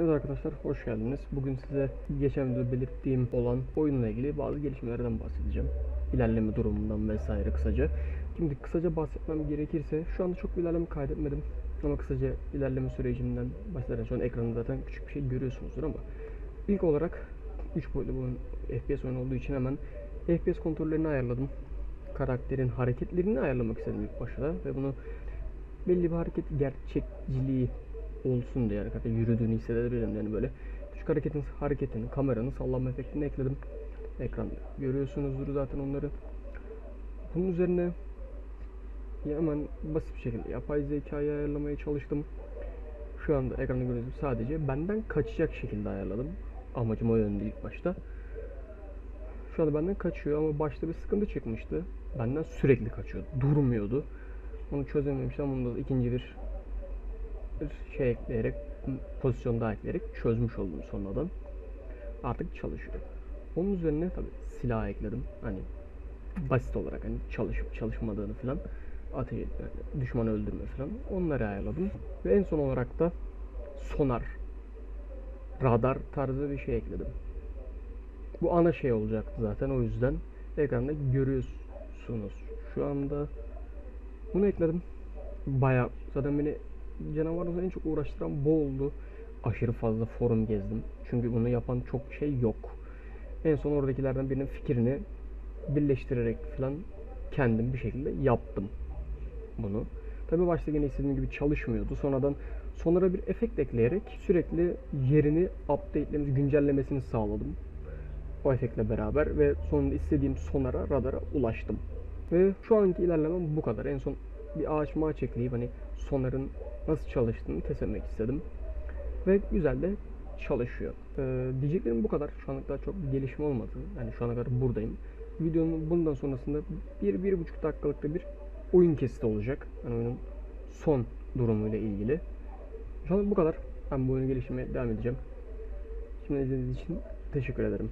Evet arkadaşlar hoş geldiniz. Bugün size geçen videoda belirttiğim olan oyunla ilgili bazı gelişmelerden bahsedeceğim. İlerleme durumundan vesaire kısaca. Şimdi kısaca bahsetmem gerekirse şu anda çok bir ilerleme kaydetmedim. Ama kısaca ilerleme sürecimden bahsederken şu an ekranda zaten küçük bir şey görüyorsunuzdur ama ilk olarak 3 boyutlu bu oyun FPS oyunu olduğu için hemen FPS kontrollerini ayarladım. Karakterin hareketlerini ayarlamak istedim ilk başta ve bunu belli bir hareket gerçekçiliği olsun diye harekette yürüdüğünü hissedebilirim. Yani böyle küçük hareketin hareketini kameranın sallanma efektini ekledim ekranda. Görüyorsunuzdur zaten onları. Bunun üzerine ya hemen basit bir şekilde yapay zekayı ayarlamaya çalıştım. Şu anda ekranda gördüğünüz sadece benden kaçacak şekilde ayarladım. Amacım o yönde ilk başta. Şu anda benden kaçıyor ama başta bir sıkıntı çıkmıştı. Benden sürekli kaçıyor durmuyordu. Onu çözememiştim bunu da ikinci bir şey ekleyerek pozisyon daha ekleyerek çözmüş oldum sonradan. Artık çalışıyor. Onun üzerine tabi silah ekledim. Hani basit olarak hani çalışıp çalışmadığını falan ateş etme, düşman öldürme falan onları ayarladım. Ve en son olarak da sonar radar tarzı bir şey ekledim. Bu ana şey olacaktı zaten o yüzden ekranda görüyorsunuz. Şu anda bunu ekledim. Bayağı zaten beni canavarla en çok uğraştıran bu oldu. Aşırı fazla forum gezdim. Çünkü bunu yapan çok şey yok. En son oradakilerden birinin fikrini birleştirerek falan kendim bir şekilde yaptım bunu. Tabi başta yine istediğim gibi çalışmıyordu. Sonradan sonlara bir efekt ekleyerek sürekli yerini update'lemesi, güncellemesini sağladım. O efektle beraber ve sonunda istediğim sonara, radara ulaştım. Ve şu anki ilerlemem bu kadar. En son bir ağaç mağaç ekleyip hani sonarın nasıl çalıştığını test etmek istedim. Ve güzel de çalışıyor. Ee, diyeceklerim bu kadar. Şu ana kadar çok gelişme olmadı. Yani şu ana kadar buradayım. Videonun bundan sonrasında bir, bir buçuk dakikalıkta bir oyun kesiti olacak. Yani oyunun son durumuyla ilgili. Şu an bu kadar. Ben bu oyunu geliştirmeye devam edeceğim. Şimdi izlediğiniz için teşekkür ederim.